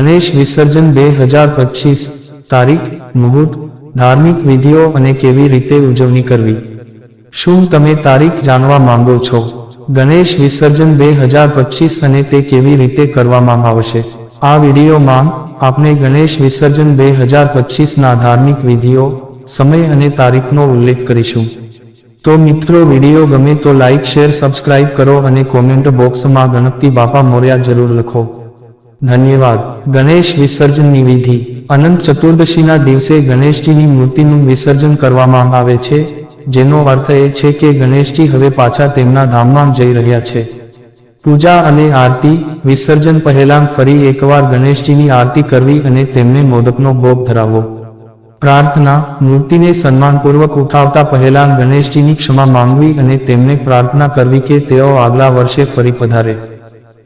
ગણેશ વિસર્જન બે હજાર પચીસ. તારીખ, મુહૂર્ત, ધાર્મિક વિધિઓ અને કેવી રીતે ઉજવણી કરવી. શું તમે તારીખ જાણવા માંગો છો? ગણેશ વિસર્જન બે હજાર પચીસ અને તે કેવી રીતે કરવામાં આવશે? આ વિડીયોમાં આપણે ગણેશ વિસર્જન બે હજાર પચીસના ધાર્મિક વિધિઓ, સમય અને તારીખનો ઉલ્લેખ કરીશું. તો મિત્રો, વીડિયો ગમે તો લાઇક શેર, સબસ્ક્રાઇબ કરો અને કોમેન્ટ બોક્સમાં ગણપતિ બાપા મોર્યા જરૂર લખો. ધન્યવાદ. ગણેશ વિસર્જનની વિધિ. અનંત ચતુર્દશીના દિવસે ગણેશજીની મૂર્તિનું વિસર્જન કરવામાં આવે છે, જેનો અર્થ એ છે કે ગણેશજી હવે પાછા તેમના ધામમાં જઈ રહ્યા છે. પૂજા અને આરતી, વિસર્જન પહેલાં ફરી એકવાર ગણેશજીની આરતી કરવી અને તેમને મોદકનો ભોગ ધરાવવો. પ્રાર્થના, મૂર્તિને સન્માનપૂર્વક ઉઠાવતા પહેલાં ગણેશજીની ક્ષમા માંગવી અને તેમને પ્રાર્થના કરવી કે તેઓ આગલા વર્ષે ફરી પધારે.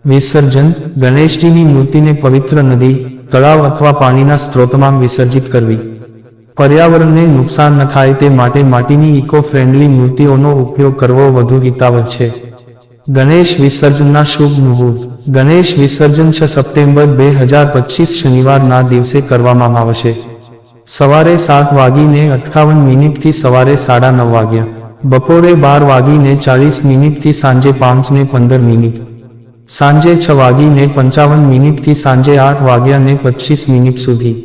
વિસર્જન ગણેશજીની મૂર્તિને પવિત્ર નદી, તળાવ અથવા પાણીના સ્ત્રોતમાં વિસર્જિત કરવી. પર્યાવરણને નુકસાન ન થાય તે માટે માટીની ઇકો ફ્રેન્ડલી મૂર્તિઓનો ઉપયોગ કરવો વધુ હિતાવહ છે. ગણેશ વિસર્જનના શુભ મુહૂર્ત. ગણેશ વિસર્જન છ સપ્ટેમ્બર બે હજાર પચીસ શનિવારના દિવસે કરવામાં આવશે. સવારે સાત વાગીને અઠ્ઠાવન મિનિટથી સવારે સાડા નવ વાગ્યા. બપોરે બાર વાગીને ચાલીસ મિનિટથી સાંજે પાંચ ને પંદર મિનિટ. સાંજે છ વાગીને પંચાવન મિનિટથી સાંજે આઠ વાગ્યા ને પચીસ મિનિટ સુધી.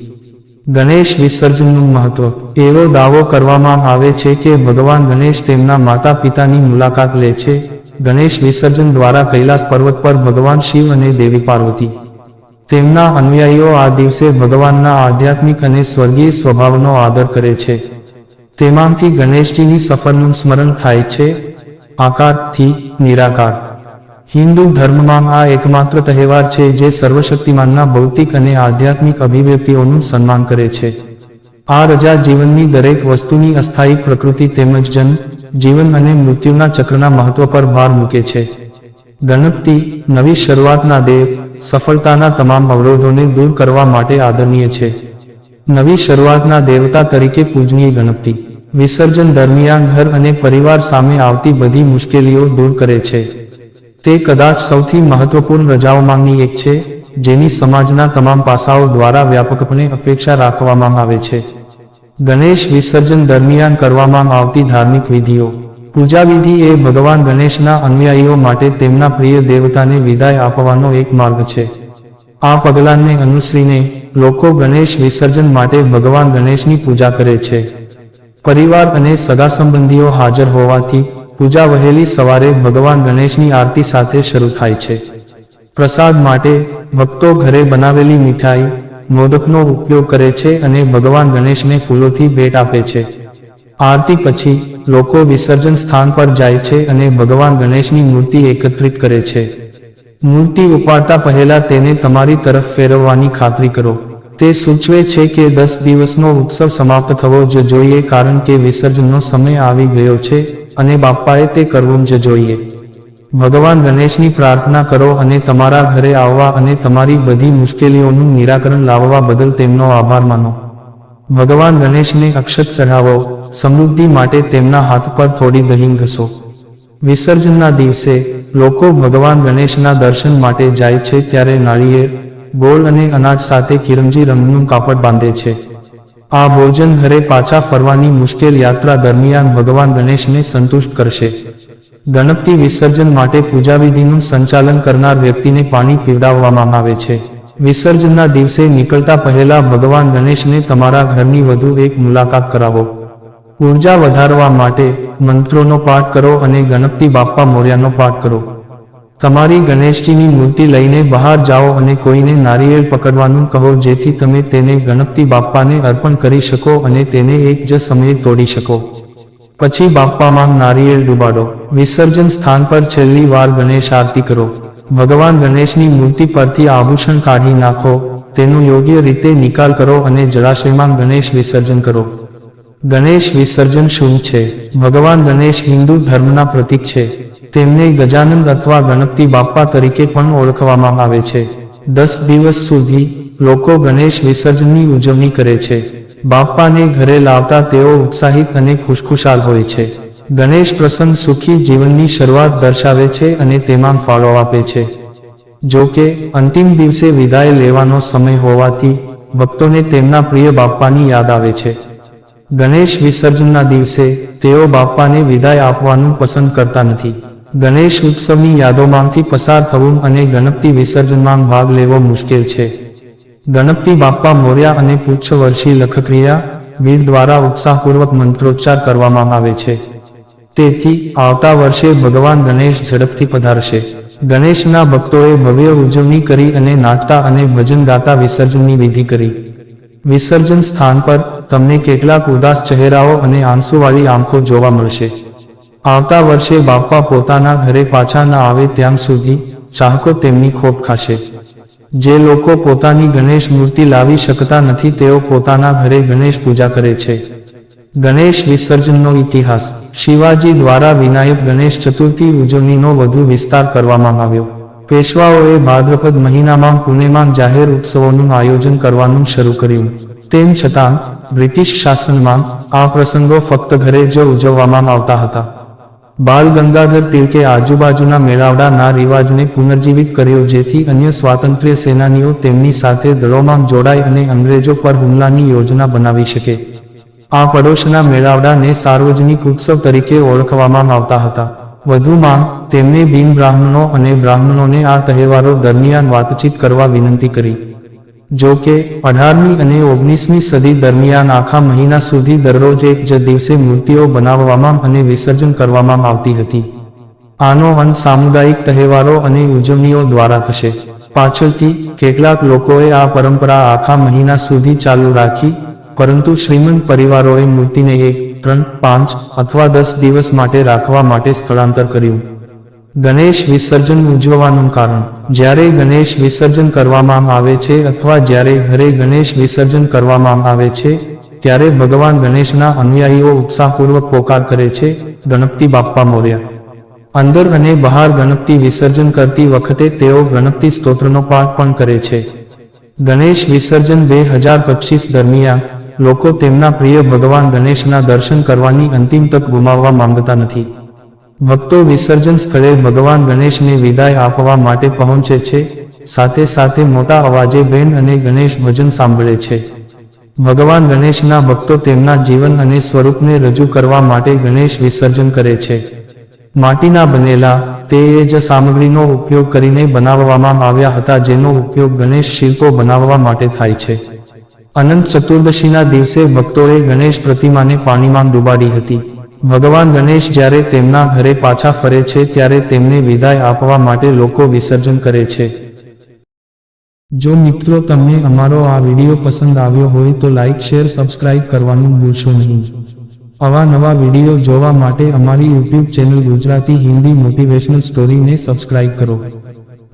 ગણેશ વિસર્જનનું મહત્વ. એવો દાવો કરવામાં આવે છે કે ભગવાન ગણેશ તેમના માતા પિતાની મુલાકાત લે છે. ગણેશ વિસર્જન દ્વારા કૈલાસ પર્વત પર ભગવાન શિવ અને દેવી પાર્વતી. તેમના અનુયાયીઓ આ દિવસે ભગવાનના આધ્યાત્મિક અને સ્વર્ગીય સ્વભાવનો આદર કરે છે. તેમાંથી ગણેશજીની સફરનું સ્મરણ થાય છે. આકારથી નિરાકાર. હિન્દુ ધર્મમાં આ એકમાત્ર તહેવાર છે જે સર્વશક્તિમાનના ભૌતિક અને આધ્યાત્મિક અભિવ્યક્તિઓનું સન્માન કરે છે. આ રજા જીવનની દરેક વસ્તુની અસ્થાયી પ્રકૃતિ તેમજ જન્મ જીવન અને મૃત્યુના ચક્રના મહત્વ પર ભાર મૂકે છે. ગણપતિ, નવી શરૂઆતના દેવ, સફળતાના તમામ અવરોધોને દૂર કરવા માટે આદરણીય છે. નવી શરૂઆતના દેવતા તરીકે પૂજનીય ગણપતિ, વિસર્જન દરમિયાન ઘર અને પરિવાર સામે આવતી બધી મુશ્કેલીઓ દૂર કરે છે. તે કદાચ સૌથી મહત્વપૂર્ણ રજાઓમાંની એક છે, જેની સમાજના તમામ પાસાઓ દ્વારા વ્યાપકપણે અપેક્ષા રાખવામાં આવે છે. ગણેશ વિસર્જન દરમિયાન કરવામાં આવતી ધાર્મિક વિધિઓ. પૂજા એ ભગવાન ગણેશના અનુયાયીઓ માટે તેમના પ્રિય દેવતાને વિદાય આપવાનો એક માર્ગ છે. આ પગલાંને અનુસરીને લોકો ગણેશ વિસર્જન માટે ભગવાન ગણેશની પૂજા કરે છે. પરિવાર અને સગા સંબંધીઓ હાજર હોવાથી પૂજા વહેલી સવારે ભગવાન ગણેશની આરતી સાથે શરૂ થાય છે. પ્રસાદ માટે ભક્તો ઘરે બનાવેલી મીઠાઈ, મોદકનો ઉપયોગ કરે છે અને ભગવાન ગણેશને ફૂલોથી ભેટ આપે છે. આરતી પછી લોકો વિસર્જન સ્થાન પર જાય છે અને ભગવાન ગણેશની મૂર્તિ એકત્રિત કરે છે. મૂર્તિ ઉપાડતા પહેલા તેને તમારી તરફ ફેરવવાની ખાતરી કરો. તે સૂચવે છે કે દસ દિવસનો ઉત્સવ સમાપ્ત થવો જ જોઈએ કારણ કે વિસર્જનનો સમય આવી ગયો છે. અને બાપ્પાએ તે કરવું જ જોઈએ. ભગવાન ગણેશની પ્રાર્થના કરો અને તમારા ઘરે આવવા અને તમારી બધી મુશ્કેલીઓનું નિરાકરણ લાવવા બદલ તેમનો આભાર માનો. ભગવાન ગણેશને અક્ષત ચઢાવો, સમૃદ્ધિ માટે તેમના હાથ પર થોડી દહીં ઘસો. વિસર્જનના દિવસે લોકો ભગવાન ગણેશના દર્શન માટે જાય છે ત્યારે નાળિયેર, ગોળ અને અનાજ સાથે કિરમજી રંગનું કાપડ બાંધે છે. આ ભોજન ઘરે પાછા ફરવાની મુશ્કેલ યાત્રા દરમિયાન ભગવાન ગણેશને સંતુષ્ટ કરશે. ગણપતિ વિસર્જન માટે પૂજાવિધિનું સંચાલન કરનાર વ્યક્તિને પાણી પીવડાવવામાં આવે છે. વિસર્જનના દિવસે નીકળતા પહેલા ભગવાન ગણેશને તમારા ઘરની વધુ એક મુલાકાત કરાવો. ઊર્જા વધારવા માટે મંત્રોનો પાઠ કરો અને ગણપતિ બાપ્પા મોર્યાનો પાઠ કરો. તમારી ગણેશજીની મૂર્તિ લઈને બહાર જાઓ અને કોઈને નારિયેળ પકડવાનું કહો જેથી તમે તેને ગણપતિ બાપ્પાને અર્પણ કરી શકો અને તેને એક જ સમયે તોડી શકો. પછી બાપ્પામાં નારિયેળ ડુબાડો. વિસર્જન સ્થાન પર છેલ્લી વાર ગણેશ આરતી કરો. ભગવાન ગણેશની મૂર્તિ પરથી આભૂષણ કાઢી નાખો. તેનો યોગ્ય રીતે નિકાલ કરો અને જળાશયમાં ગણેશ વિસર્જન કરો. ગણેશ વિસર્જન શું છે? ભગવાન ગણેશ હિન્દુ ધર્મના પ્રતીક છે. તેમને ગજાનંદ અથવા ગણપતિ બાપ્પા તરીકે પણ ઓળખવામાં આવે છે. દસ દિવસ સુધી લોકો ગણેશ વિસર્જનની ઉજવણી કરે છે. બાપ્પાને ઘરે લાવતા તેઓ ઉત્સાહિત અને ખુશખુશાલ હોય છે. ગણેશ પ્રસંગ સુખી જીવનની શરૂઆત દર્શાવે છે અને તેમાં ફાળો આપે છે. જો કે, અંતિમ દિવસે વિદાય લેવાનો સમય હોવાથી ભક્તોને તેમના પ્રિય બાપ્પાની યાદ આવે છે. ગણેશ વિસર્જનના દિવસે તેઓ બાપાને વિદાય આપવાનું પસંદ કરતા નથી. ગણેશ ઉત્સવની યાદોમાંથી પસાર થવું અને ગણપતિ વિસર્જનમાં ભાગ લેવો મુશ્કેલ છે. ગણપતિ બાપ્પા મોર્યા અને વર્ષી લખક્રિયા વીર દ્વારા ઉત્સાહપૂર્વક મંત્રોચ્ચાર કરવામાં આવે છે. તેથી આવતા વર્ષે ભગવાન ગણેશ ઝડપથી પધારશે. ગણેશના ભક્તોએ ભવ્ય ઉજવણી કરી અને નાચતા અને ભજન ગાતા વિસર્જનની વિધિ કરી. વિસર્જન સ્થાન પર તમને કેટલાક ઉદાસ ચહેરાઓ અને આંસુવાળી આંખો જોવા મળશે. આવતા વર્ષે બાપ્પા પોતાના ઘરે પાછા ન આવે ત્યાં સુધી ચાહકો તેમની ખોટ ખાશે. જે લોકો પોતાની ગણેશ મૂર્તિ લાવી શકતા નથી તેઓ પોતાના ઘરે ગણેશ પૂજા કરે છે. ગણેશ વિસર્જનનો ઇતિહાસ. શિવાજી દ્વારા વિનાયક ગણેશ ચતુર્થી ઉજવણીનો વધુ વિસ્તાર કરવામાં આવ્યો. પેશવાઓએ ભાદ્રપદ મહિનામાં પુણેમાં જાહેર ઉત્સવોનું આયોજન કરવાનું શરૂ કર્યું. તેમ છતાં, બ્રિટિશ શાસનમાં આ પ્રસંગો ફક્ત ઘરે જ ઉજવવામાં આવતા હતા. બાલ ગંગાધર તિલકે આજુબાજુના મેળાવડાના રિવાજને પુનર્જીવિત કર્યો જેથી અન્ય સ્વાતંત્ર્ય સેનાનીઓ તેમની સાથે દળોમાં જોડાય અને અંગ્રેજો પર હુમલાની યોજના બનાવી શકે. આ પડોશના મેળાવડાને સાર્વજનિક ઉત્સવ તરીકે ઓળખવામાં આવતા હતા. વધુમાં તેમણે બિન બ્રાહ્મણો અને બ્રાહ્મણોને આ તહેવારો દરમિયાન વાતચીત કરવા વિનંતી કરી. જો કે, અઢારમી અને ઓગણીસમી સદી દરમિયાન આખા મહિના સુધી દરરોજ એક જ દિવસે મૂર્તિઓ બનાવવામાં અને વિસર્જન કરવામાં આવતી હતી. આનો અંત સામુદાયિક તહેવારો અને ઉજવણીઓ દ્વારા થશે. પાછળથી કેટલાક લોકોએ આ પરંપરા આખા મહિના સુધી ચાલુ રાખી પરંતુ શ્રીમંત પરિવારોએ મૂર્તિને એક, ત્રણ, પાંચ અથવા દસ દિવસ માટે રાખવા માટે સ્થળાંતર કર્યું. ગણેશ વિસર્જન ઉજવવાનું કારણ. જ્યારે ગણેશ વિસર્જન કરવામાં આવે છે અથવા જ્યારે ઘરે ગણેશ વિસર્જન કરવામાં આવે છે, ત્યારે ભગવાન ગણેશના અનુયાયીઓ ઉત્સાહપૂર્વક પોકાર કરે છે, ગણપતિ બાપ્પા મોર્યા. અંદર અને બહાર ગણપતિ વિસર્જન કરતી વખતે તેઓ ગણપતિ સ્તોત્રનો પાઠ પણ કરે છે. ગણેશ વિસર્જન બે હજાર પચીસ દરમિયાન લોકો તેમના પ્રિય ભગવાન ગણેશના દર્શન કરવાની અંતિમ તક ગુમાવવા માંગતા નથી. ભક્તો વિસર્જન સ્થળે ભગવાન ગણેશને વિદાય આપવા માટે પહોંચે છે, સાથે સાથે મોટા અવાજે બેન અને ગણેશ ભજન સાંભળે છે. ભગવાન ગણેશના ભક્તો તેમના જીવન અને સ્વરૂપને રજૂ કરવા માટે ગણેશ વિસર્જન કરે છે. માટીના બનેલા તે જ સામગ્રીનો ઉપયોગ કરીને બનાવવામાં આવ્યા હતા, જેનો ઉપયોગ ગણેશ શિલ્પો બનાવવા માટે થાય છે. અનંત ચતુર્દશીના દિવસે ભક્તોએ ગણેશ પ્રતિમાને પાણીમાં ડૂબાડી હતી. ભગવાન ગણેશ જ્યારે તેમના ઘરે પાછા ફરે છે ત્યારે તેમને વિદાય આપવા માટે લોકો વિસર્જન કરે છે. જો મિત્રો તમને અમારો આ વીડિયો પસંદ આવ્યો હોય તો લાઇક શેર, સબસ્ક્રાઇબ કરવાનું ભૂલશો નહીં. આવા નવા વીડિયો જોવા માટે અમારી YouTube channel Gujarati Hindi motivational સ્ટોરીને subscribe કરો.